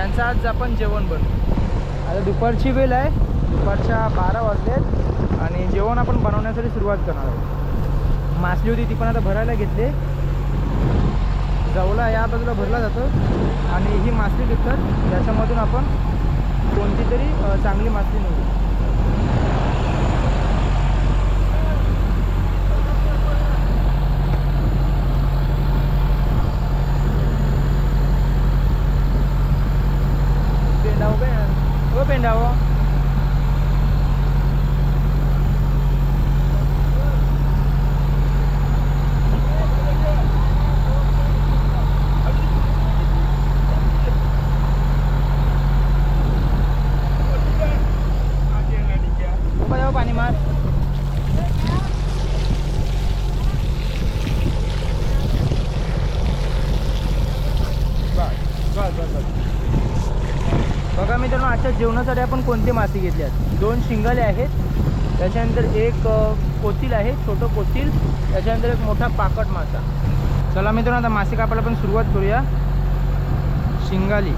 त्यांचं आज आपण जेवण बनवू. आता दुपारची वेळ आहे दुपारच्या बारा वाजलेत आणि जेवण आपण बनवण्यासाठी सुरुवात करणार आहोत. मासली होती ती पण आता भरायला घेतली. जवला या बाजूला भरला जातो आणि ही मासली घेतात त्याच्यामधून आपण कोणती तरी चांगली मासली निवडू. daw ba yan? Diba ba? आजच्या जेवणासाठी आपण कोणते मासे घेतले आहेत दोन शिंगाले आहेत. त्याच्यानंतर एक अ, कोतील आहे छोटं कोतील. त्याच्यानंतर एक मोठा पाकट मासा. चला मित्रांनो आता मासे कापायला आपण सुरुवात करूया. शिंगाली.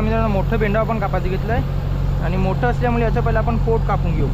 बघा मित्रांनो मोठं बेंडा आपण कापायचं घेतलं आहे आणि मोठं असल्यामुळे याचं पहिलं आपण पोट कापून घेऊ.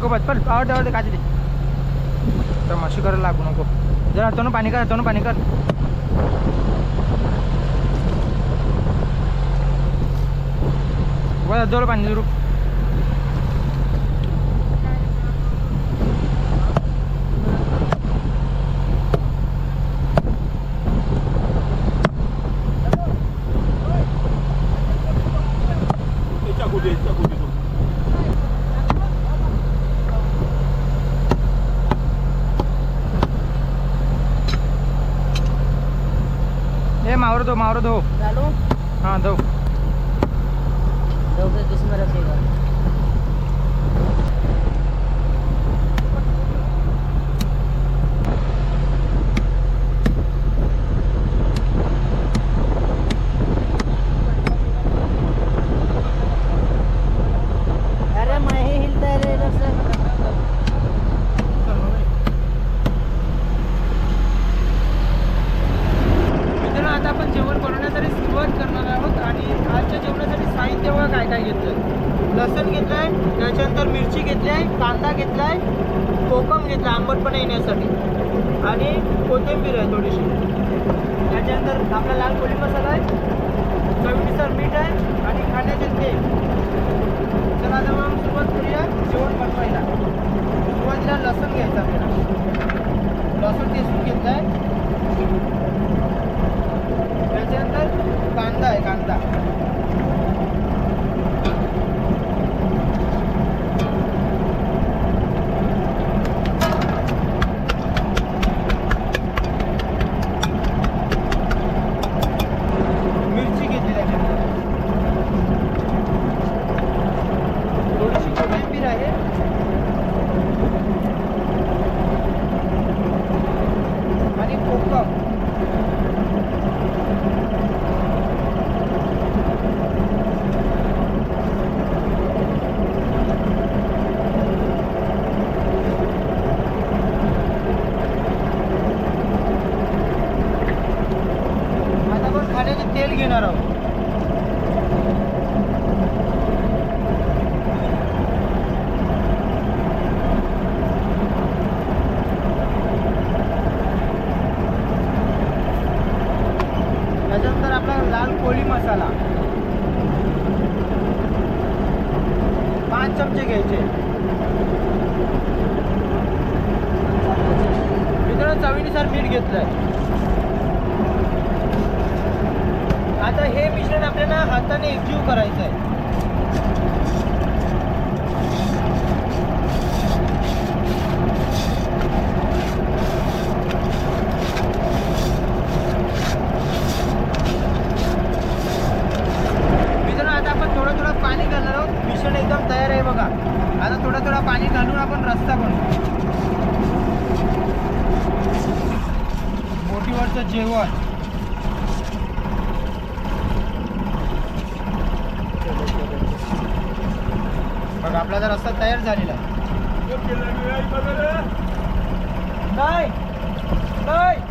एक बस पण आवडते आवडते काची तर मशी करायला लागू नको. जर हातानं पाणी कर हातानं पाणी कर. बस जोड पाणी सुरू ए मावर दो मावर दो डालू हां दो दोगे किसमें रखेगा अरे मैं ही हिलता है रे इधर से मित्रांनो आता आपण जेवण बनवण्यासाठी सुरुवात करणार आहोत आणि आजच्या जेवणासाठी साहित्य बघा काय काय घेतलं लसण घेतलं आहे त्याच्यानंतर मिरची घेतली आहे कांदा घेतला आहे कोकम घेतला आंबटपणा येण्यासाठी. आणि कोथिंबीर आहे थोडीशी. त्याच्यानंतर आपला लाल कोळी मसाला आहे. चवीनुसार मीठ आहे आणि खाण्याचे तेल. चला आता मग सुरुवात करूया जेवण बनवायला. सुरुवातीला लसूण घ्यायचं आपल्याला. लसूण टेसून घेतलं आहे त्याच्यानंतर कांदा आहे कांदा मिरची घेतली त्याच्यानंतर थोडीशी कोथिंबीर आहे आणि कोकम आता आपण खाण्याचे तेल घेणार आहोत त्याच्यानंतर आपला लाल कोळी मसाला पाच चमचे घ्यायचे मित्रांनो चवीनुसार मीठ घेतलंय. आता हे मिश्रण आपल्याला हाताने एकजीव करायचं आहे आता आपण थोडं थोडं पाणी घालणार आहोत. मिश्रण एकदम तयार आहे बघा. आता थोडं थोडं पाणी घालून आपण रस्ता बनवू. बोटीवरचं जेवण. बघ आपला जर रस्ता तयार झालेला आहे. नाही. नाही.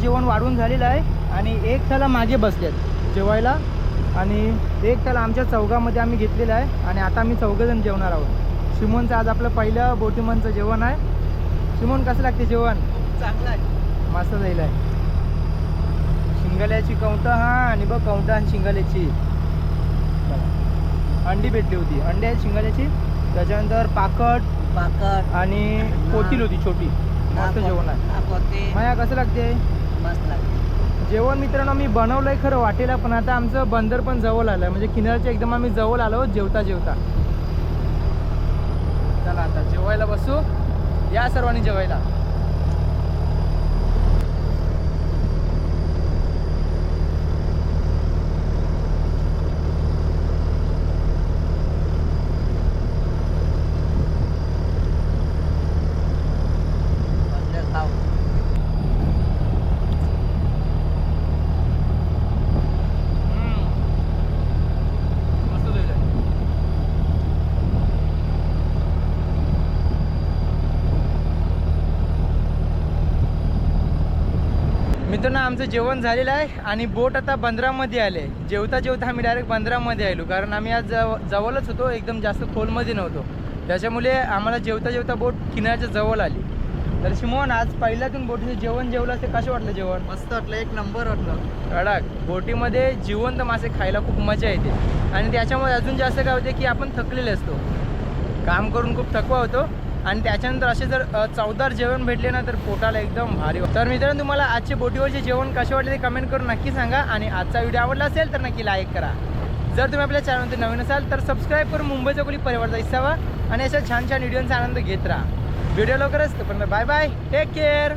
जेवण वाढून झालेलं आहे आणि एक त्याला मागे बसलेत जेवायला. आणि एक त्याला आमच्या चौघामध्ये आम्ही घेतलेलं आहे आणि आता आम्ही चौघंजण जेवणार आहोत. शिमोनचं आज आपलं पहिलं बोटीमनचं जेवण आहे. शिमोन कसं लागते जेवण? चांगला आहे. मस्त जाईल आहे. शिंगाल्याची कवटा हा आणि बघ कवटा आणि शिंगाल्याची. अंडी भेटली होती. अंडी आहेत शिंगाल्याची. त्याच्यानंतर पाकट पाकट आणि कोतील होती छोटी. मस्त जेवण आहे. माया कसं लागते? मस्त लागते. जेवण मित्रांनो मी बनवलंय खरं वाटेला पण आता आमचं बंदर पण जवळ आलं म्हणजे किनाऱ्याच्या एकदम आम्ही जवळ आलो जेवता जेवता. चला आता जेवायला बसू. या सर्वांनी जेवायला बंदर खाऊ मस्त झालं मित्रांनो आमचं जेवण झालेलं आहे आणि बोट आता बंदरामध्ये आले. जेवता जेवता आम्ही डायरेक्ट बंदरामध्ये आलो. कारण आम्ही आज जव जवळच होतो एकदम जास्त खोलमध्ये नव्हतो. त्याच्यामुळे आम्हाला जेवता जेवता बोट किनाऱ्याच्या जवळ आली. तर शिमोन आज पहिल्यातून बोटीचं जेवण जेवलं ते कसं वाटलं जेवण? मस्त वाटलं एक नंबर वाटलं. कडक. बोटीमध्ये जिवंत मासे खायला खूप मजा येते. आणि त्याच्यामुळे अजून जास्त काय होते की आपण थकलेले असतो. काम करून खूप थकवा होतो. आणि त्याच्यानंतर असे जर चौदार चवदार जेवण भेटले ना तर पोटाला एकदम भारी होतं. तर मित्रांनो तुम्हाला आजचे बोटीवरचे जेवण कसे वाटले ते कमेंट करून नक्की सांगा आणि आजचा व्हिडिओ आवडला असेल तर नक्की लाईक करा. जर तुम्ही आपल्या चॅनलमध्ये नवीन असाल तर सबस्क्राईब करून मुंबईचा कोणी परिवारचा हिस्सा व्हा आणि अशा छान छान व्हिडिओचा आनंद घेत राहा. व्हिडिओ लवकरच पण बाय बाय टेक केअर